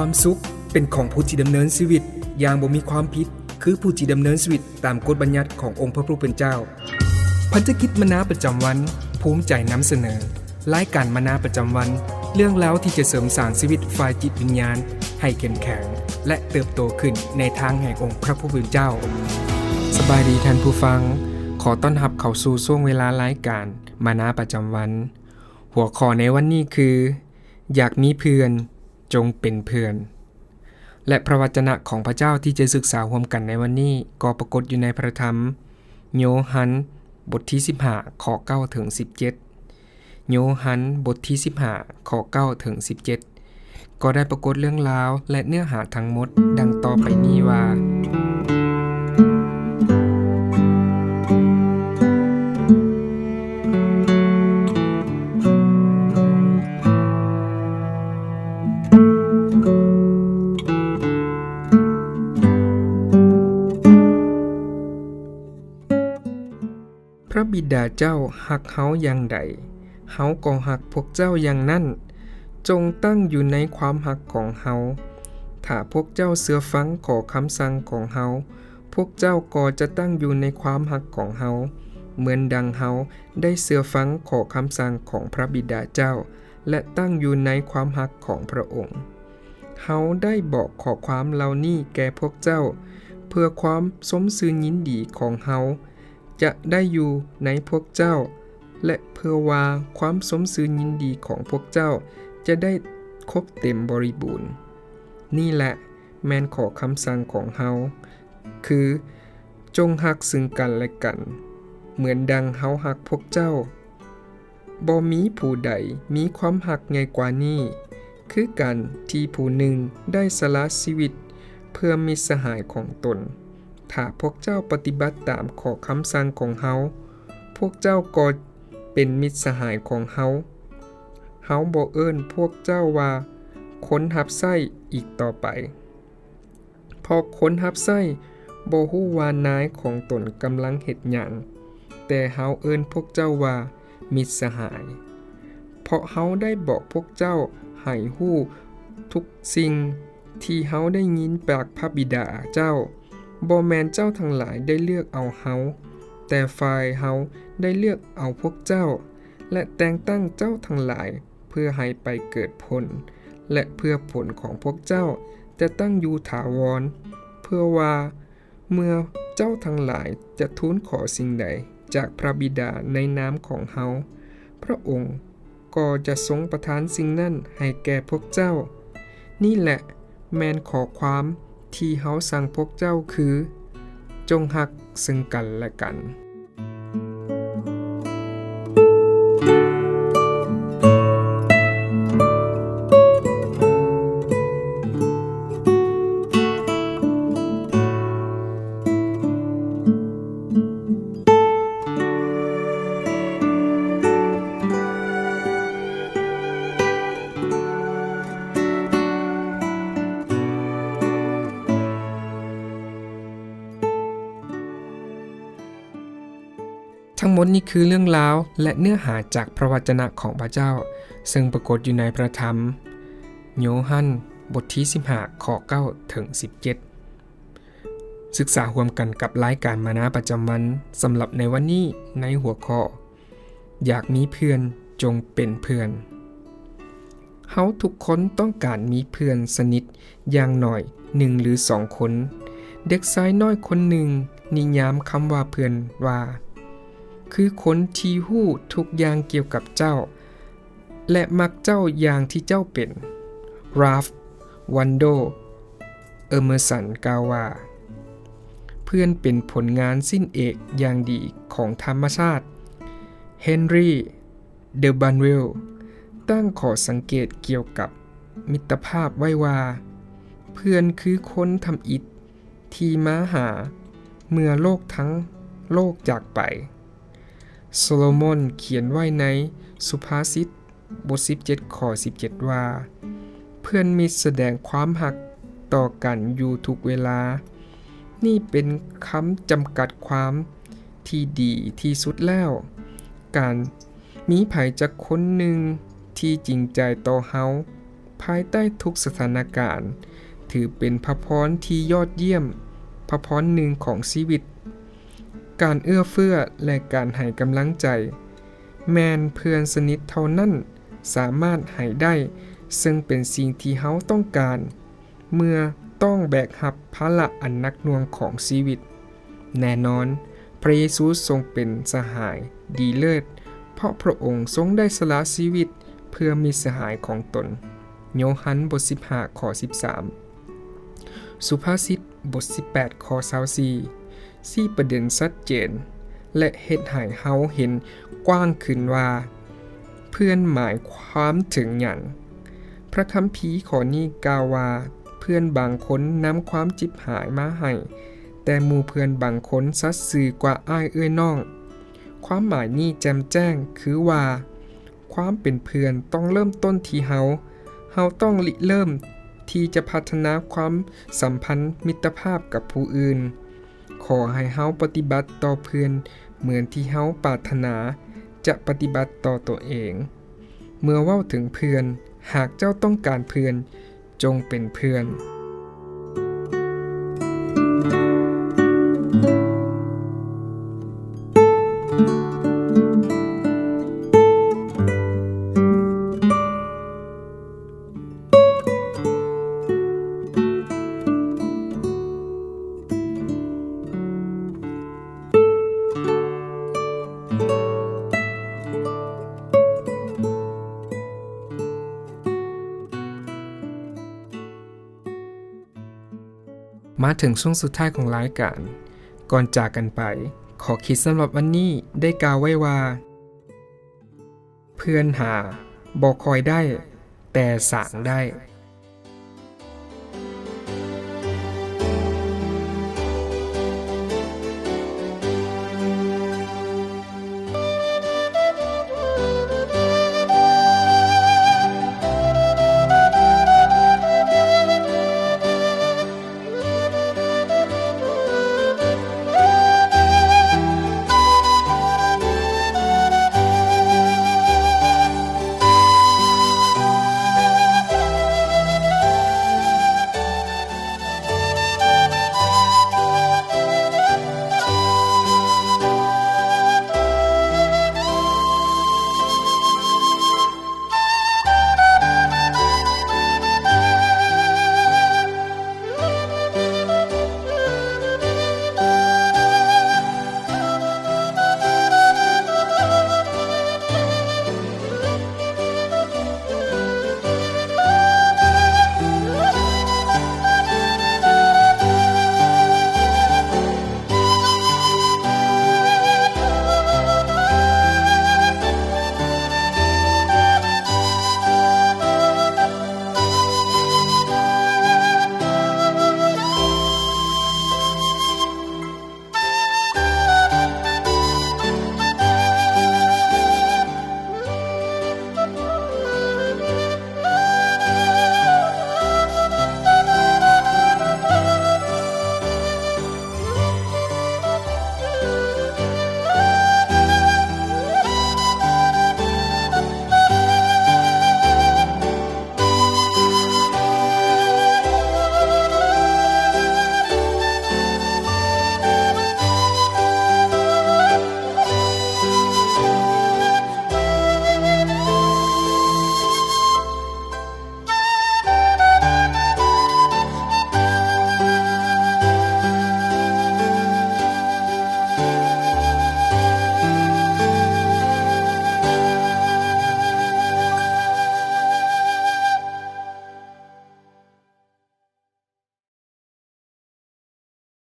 ความสุข เป็นของผู้ที่ดำเนินชีวิต อย่างบ่มีความผิด คือผู้ที่ดำเนินชีวิตตามกฎบัญญัติขององค์พระผู้เป็นเจ้า พันธกิจมนาประจำวัน ภูมิใจนำเสนอรายการมนาประจำวัน เรื่องแล้วที่จะเสริมสร้างชีวิตฝ่ายจิตวิญญาณ ให้เข้มแข็ง และเติบโตขึ้นในทางแห่งองค์พระผู้เป็นเจ้า สบายดีท่านผู้ฟัง ขอต้อนรับเข้าสู่ช่วงเวลารายการมานาประจำวัน หัวข้อในวันนี้คือ อยากมีเพื่อน จงเป็นเพื่อน และพระวจนะของพระเจ้าที่จะศึกษาร่วมกันในวันนี้ก็ปรากฏอยู่ในพระธรรม โยฮัน บทที่ 15ข้อ9ถึง17 โยฮัน บทที่ 15ข้อ9ถึง17 ก็ได้ปรากฏเรื่องราวและเนื้อหาทั้งหมดดังต่อไปนี้ว่า บิดาเจ้าหักเฮาอย่างใด เฮาก็หักพวกเจ้าอย่างนั้น จงตั้งอยู่ในความหักของเฮา ถ้าพวกเจ้าเสือฟังขอคำสั่งของเฮา พวกเจ้าก็จะตั้งอยู่ในความหักของเฮา เหมือนดังเฮาได้เสือฟังขอคำสั่งของพระบิดาเจ้า และตั้งอยู่ในความหักของพระองค์ เฮาได้บอกขอความเหล่านี้แก่พวกเจ้า เพื่อความสมซื่อยินดีของเฮา จะได้อยู่ในพวกเจ้า และเพื่อว่าความสมซื่อยินดีของพวกเจ้า จะได้ครบเต็มบริบูรณ์ นี่แหละแมนขอคำสั่งของเฮาคือจงหักซึ่งกันและกัน เหมือนดังเฮาหักพวกเจ้าบ่มีผู้ใดมีความหักไงกว่านี้ คือกันที่ผู้หนึ่งได้สละชีวิต เพื่อมิสหายของตน ถ้าพวกเจ้าปฏิบัติตามขอคำสั่งของเฮา พวกเจ้าก็เป็นมิตรสหายของเฮา เฮาบ่เอิ้นพวกเจ้าว่าค้นหับไส้อีกต่อไป พอค้นหับไส้บ่ฮู้ว่านายของตนกำลังเฮ็ดหยัง แต่เฮาเอิ้นพวกเจ้าว่ามิตรสหาย เพราะเฮาได้บอกพวกเจ้าให้ฮู้ทุกสิ่งที่เฮาได้ยินจากพระบิดาเจ้า บ่แมนเจ้าทั้งหลายได้เลือกเอาเฮา แต่ฝ่ายเฮาได้เลือกเอาพวกเจ้า และแต่งตั้งเจ้าทั้งหลายเพื่อให้ไปเกิดผล และเพื่อผลของพวกเจ้าจะตั้งอยู่ถาวร เพื่อว่า เมื่อเจ้าทั้งหลายจะทูลขอสิ่งใดจากพระบิดาในนามของเฮา พระองค์ก็จะทรงประทานสิ่งนั้นให้แก่พวกเจ้า นี่แหละแมนขอความ ที่เฮาสั่งพวกเจ้าคือ จงหักซึ่งกันและกัน ทั้งหมดนี้คือเรื่องราวและเนื้อหาจากพระวจนะของพระเจ้า ซึ่งปรากฏอยู่ในพระธรรม โยฮัน บทที่15ข้อ9ถึง17 ศึกษาร่วมกันกับรายการมานาประจำวันสำหรับในวันนี้ในหัวข้อ อยากมีเพื่อนจงเป็นเพื่อนเฮาทุกคนต้องการมีเพื่อนสนิทอย่างหน่อยหนึ่งหรือสองคน เด็กชายน้อยคนหนึ่งนิยามคำว่าเพื่อนว่า คือคนที่หู้ทุกอย่างเกี่ยวกับเจ้า และมักเจ้าอย่างที่เจ้าเป็นราฟวันโดเออร์เมอร์สันกาว่าเพื่อนเป็นผลงานสิ้นเอกอย่างดีของธรรมชาติเฮนรี่เดอบันเวลตั้งขอสังเกตเกี่ยวกับมิตรภาพไว้ว่า เพื่อนคือคนทำอิฐที่มาหา เมื่อโลกทั้งโลกจากไป โซโลมอนเขียนไว้ในสุภาษิตบท 17 ข้อ 17 ว่า เพื่อนมิตรแสดงความหักต่อกันอยู่ทุกเวลา นี่เป็นคำจำกัดความที่ดีที่สุดแล้ว การมีไผจักคนหนึ่งที่จริงใจต่อเฮาภายใต้ทุกสถานการณ์ ถือเป็นพระพรที่ยอดเยี่ยม พระพรหนึ่งของชีวิต การเอื้อเฟื้อและการให้กำลังใจ แมนเพื่อนสนิทเท่านั้นสามารถให้ได้ ซึ่งเป็นสิ่งที่เฮาต้องการ เมื่อต้องแบกรับภาระอันนักหน่วงของชีวิต แน่นอน พระเยซูทรงเป็นสหายดีเลิศ เพราะพระองค์ทรงได้สละชีวิตเพื่อมีสหายของตน โยฮันบท15ข้อ13 สุภาษิตบท 18ข้อ24 สี่ประเด็นชัดเจน และเฮ็ดให้เฮาเห็นกว้างขึ้นว่า เพื่อนหมายความถึงอย่าง พระคัมภีร์ขอนี้กาวว่า เพื่อนบางคนนำความจิบหายมาให้ แต่มู่เพื่อนบางคนซัดสื่อกว่าอ้ายเอ้ยน้อง ความหมายนี้แจมแจ้งคือว่า ความเป็นเพื่อนต้องเริ่มต้นที่เฮาเฮาต้องริเริ่มที่จะพัฒนาความสัมพันธ์มิตรภาพกับผู้อื่น ขอให้เฮาปฏิบัติต่อเพื่อนเหมือนที่เฮาปรารถนาจะปฏิบัติต่อตัวเอง เมื่อเว้าถึงเพื่อน หากเจ้าต้องการเพื่อน จงเป็นเพื่อน มาถึงช่วงสุดท้ายของรายการ ก่อนจากกันไป ขอคิดสำหรับวันนี้ได้กล่าวไว้ว่า เพื่อนหาบอกคอยได้ แต่สางได้